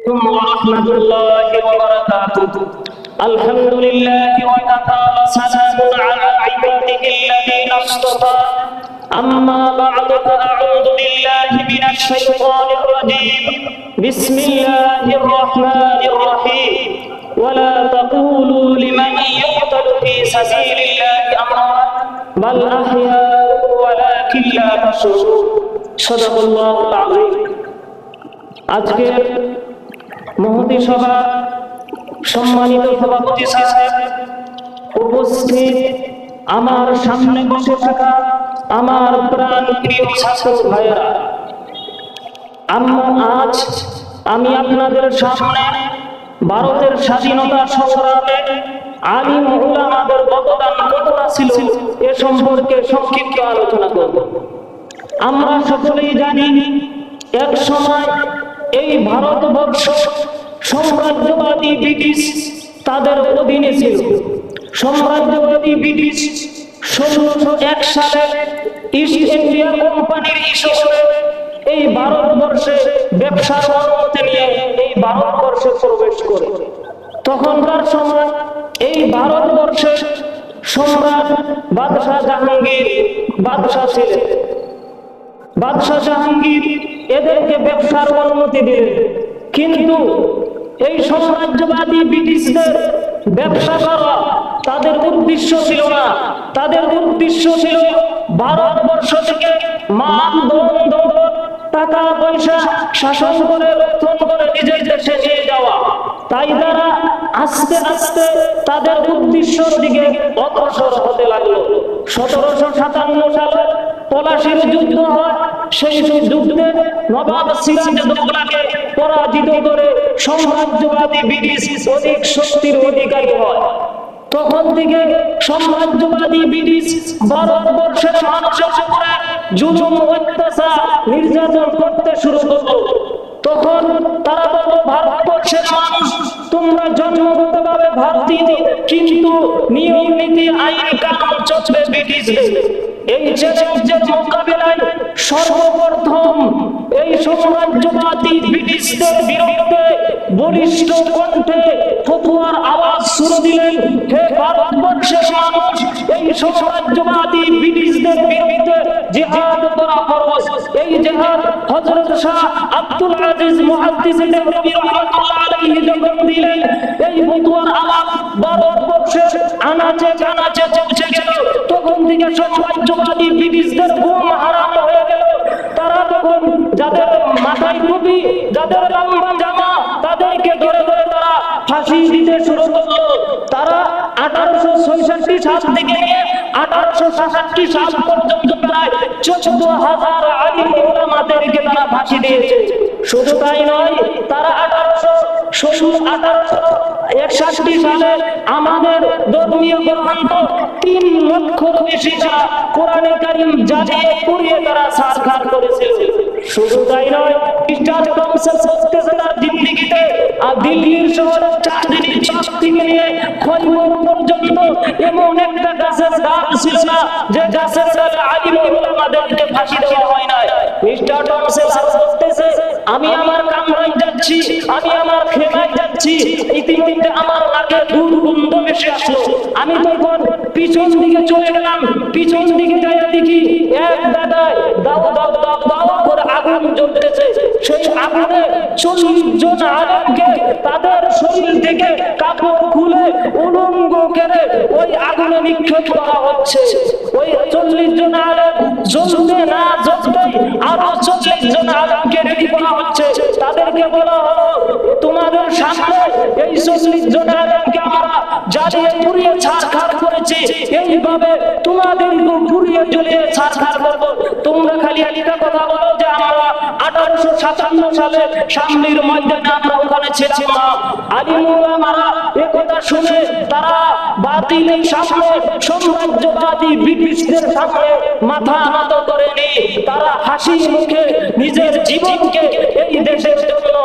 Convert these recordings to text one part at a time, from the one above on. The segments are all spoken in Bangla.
عليكم ورحمة الله وبركاته الحمد لله وكفى وسلام على عباده الذين اصطفى أما بعد فأعوذ بالله من الشيطان الرجيم بسم الله الرحمن الرحيم ولا تقولوا لمن يقتل في سبيل الله أموات بل أحياء ولكن لا تشعرون صدق الله العظيم আজকের মহতি সভা সম্মানিত সভাপতি উপস্থিত আমার সামনে বসে থাকা আমার প্রাণ প্রিয় ছাত্র ভাইয়েরা। আজ আমি আপনাদের সামনে ভারতের স্বাধীনতা সংগ্রামে আলিম উলামাদের অবদান কতটা ছিল এ সম্পর্কে সংক্ষিপ্ত আলোচনা করব। আমরা সকলেই জানি, এক সময় এই ভারতবর্ষ সাম্রাজ্যবাদী ব্রিটিশ তাদের অধীনে ছিল। সাম্রাজ্যবাদী ব্রিটিশ ষোলোশো এক সালে ইস্ট ইন্ডিয়া কোম্পানির ইস্যু এই ভারতবর্ষে ব্যবসার অনুমতি নিয়ে এই ভারতবর্ষে প্রবেশ করে। তখনকার সময় এই ভারতবর্ষে সম্রাট বাদশাহ জাহাঙ্গীর বাদশাহ ছিলেন। বাদশাহ জাহাঙ্গীর এদেরকে ব্যবসার অনুমতি দিলেন। কিন্তু এই সাম্রাজ্যবাদী ব্রিটিশদের ব্যবসা করা তাদের উদ্দেশ্য ছিল না। তাদের উদ্দেশ্য ছিল ভারতবর্ষ থেকে মান দণ্ড টাকা, পয়সা শাসন করে রক্ষণ করে নিজের দেশে নিয়ে যাওয়া তাই তারা আস্তে আস্তে তাদের উদ্দেশ্যর দিকে অগ্রসর হতে লাগল। সতেরোশো সাতান্ন সালে পলাশির যুদ্ধ হয়, সেই যুদ্ধে নবাব সিরাজদৌলাকে পরাজিত করে সাম্রাজ্যবাদী ব্রিটিশ অধিক শক্তির অধিকারী হয়। তখন থেকে সাম্রাজ্যবাদী ব্রিটিশ ভারতবর্ষের মানুষের উপরে জুলুম, অত্যাচার, নির্যাতন করতে শুরু করল। তোমরা জন্মগতভাবে ভারতীয় কিন্তু নিয়ম, নীতি, আইন, কানুন চলবে ব্রিটিশদের এই চ্যালেঞ্জের মোকাবিলায় সর্বপ্রথম এই সাম্রাজ্যবাদী ব্রিটিশদের বিরুদ্ধে বলিষ্ঠ কণ্ঠে ফতুয়ার আওয়াজ শুরু দিলেন। হে ভারতবর্ষের মানুষ, এই সাম্রাজ্যবাদী ব্রিটিশদের বিরুদ্ধে জিহাদ করা ফরজ। এই জিহাদ হযরত শাহ আব্দুল আজিজ মুহাদ্দিস দেহলভী রাহমাতুল্লাহ আলাইহি দিলেন আনাচে কানাচে পৌঁছে তখন থেকে সাম্রাজ্যবাদী হয়ে গেল। তারা তখন যাদের মাথায় টুপি, যাদের লম্বা জামা, তাদেরকে ধরে ধরে তারা ফাঁসি দিতে শুরু করল। তারা আঠারোশো ছয়ষট্টি সাল থেকে আঠারোশো সাতষট্টি সাল পর্যন্ত প্রায় চোদ্দ হাজার আলিম ওলামাদেরকে তারা ফাঁসি দিয়েছে। শুধু তাই নয়, তারা আঠারোশো আমাদের ধর্মীয় গ্রন্থ খ্রিস্টান আর দিল্লির শহরের চাঁদনি চক থেকে নিয়ে খৈবর পর্যন্ত এমন একটা গাছের ডাল ছিল যে গাছের ডালে আলিম ফাঁসি দেওয়া হয় না টমসেল করতেছে আমি যাচ্ছি, আমি আমার খেলায় যাচ্ছি। ইতিমধ্যে আমার নাকে দুর্গন্ধ ভেসে আসলো। আমি তখন পিছন দিকে চলে গেলাম। পিছন দিকে যাই দেখি এক দাদায় দাও দাও দাও দাও করে আগুন জ্বলতেছে। সেই আগুনে চল্লিশ জন আলেমকে তাদের শরীর থেকে কাপড় খুলে উলঙ্গ করে ওই আগুনে নিক্ষেপ করা হচ্ছে। ওই চল্লিশ জন আলেম জ্বলতে না জ্বলতেই আরও চল্লিশ জন আলেমকে রেডি করা হচ্ছে। তাদেরকে বলো তোমাদের সামনে এই চল্লিশ জন আলেমকে আমরা জ্বালিয়ে পুড়িয়ে ছাড়খাড় করেছি এইভাবে তোমাদের পুড়িয়ে জ্বলিয়ে ছাড়খাড় করব। তোমরা খালি একটা কথা বলো যে আমরা আঠারোশো সাতান্ন সালে সামনের ময়দানে আমরা ওখানে ছিলাম না আলিমুল্লাহ মারা এ শুনে তারা ব্রিটিশদের মাথা করেনি তারা হাসি নিজের জীবনকে এই দেশের জন্য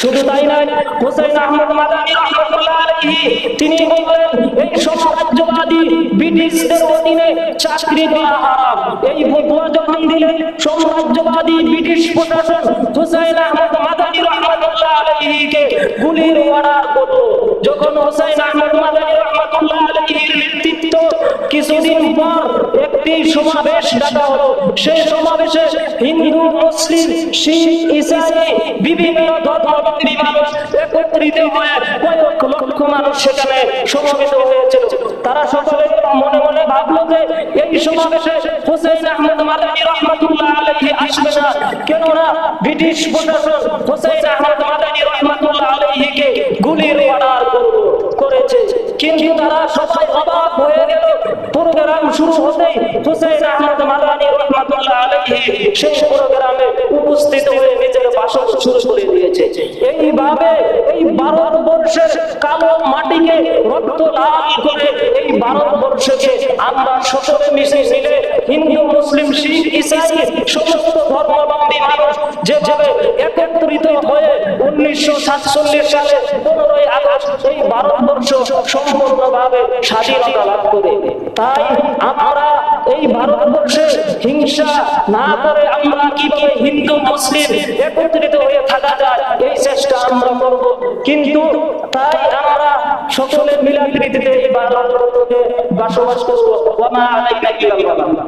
শুধু তাই নয় হোসেন আহমদ মাদানী রহমতুল্লাহ আলাইহি, তিনি বললেন, এই সাম্রাজ্যবাদী ব্রিটিশদের অধীনে চাকরি করা হারাম এই ফতোয়া যখন দিলেন, সাম্রাজ্যবাদী ব্রিটিশ প্রশাসন হোসেন আহমদ মাদানী রহমতুল্লাহ আলাইহিকে গুলির অর্ডার করল। যখন হোসেন আহমদ মাদানী রহমতুল্লাহ আলাইহির নেতৃত্ব কিছুদিন পর একটি সমাবেশ ডাকা হলো সেই সমাবেশে হিন্দু, মুসলিম, শিখ, ইসাই, বিভিন্ন ধর্মাবলম্বী মানুষ একত্রিত হয়ে কয়েক লক্ষ মানুষ সেখানে হয়েছিল। তারা সকলে মনে মনে ভাবলো যে এই সমাবেশে হোসেন আহমদ মাদানী রহমাতুল্লাহ আসবে না। কেননা ব্রিটিশ প্রশাসন হোসেন আহমদ মাদানী রহমাতুল্লাহ গুলির অর্ডার করেছে। কিন্তু তারা সবাই অবাক হয়ে গেল। প্রোগ্রাম শুরু হতেই হোসেন আহমদ মাদানী এইভাবে এই ভারতবর্ষের কালো মাটিকে রক্ত লাল করে ভারতবর্ষকে আমরা সকলে মিশে মিলে হিন্দু, মুসলিম, শিখ, ইসাই সমস্ত ধর্মাবলম্বী মানুষ যেভাবে একত্রিত হয়ে উনিশশো সাতচল্লিশ সালে পনেরোই আগস্ট এই ভারতবর্ষ সম্পূর্ণভাবে স্বাধীনতা লাভ করে। তাই আমরা এই ভারতবর্ষে হিংসা না করে আমরা কীভাবে হিন্দু, মুসলিম একত্রিত হয়ে থাকা আমরা করব। কিন্তু তাই আমরা সকলে মিলাপ্রীতিতে এই ভারতবর্ষকে বসবাস করব। ওমা আলাইকা ইল্লাল্লাহ।